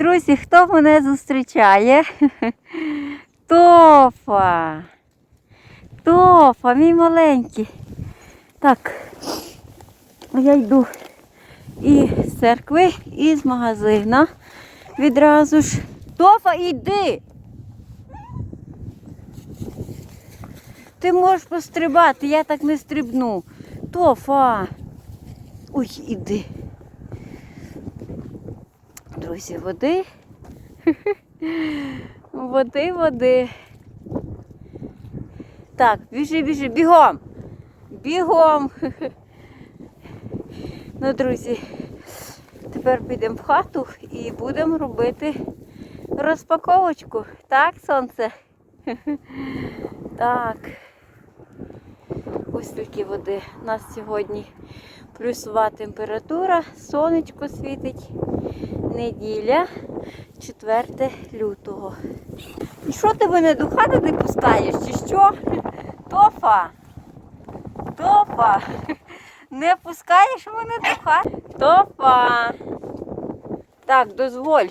Друзі, хто мене зустрічає? Тофа. Тофа, мій маленький. Так, я йду і з церкви, і з магазина. Відразу ж. Тофа, йди! Ти можеш пострибати, я так не стрибну. Тофа. Ой, іди. Друзі, води. Води, води. Так, біжи, біжи, бігом. Бігом. Ну, друзі, тепер підемо в хату і будемо робити розпаковочку. Так, сонце? Так. Ось тільки води. У нас сьогодні плюсова температура, сонечко світить. Неділя, 4 лютого. І що ти мене до хати не пускаєш, чи що? Тофа! Тофа! Не пускаєш мене до хати? Тофа! Так, дозволь.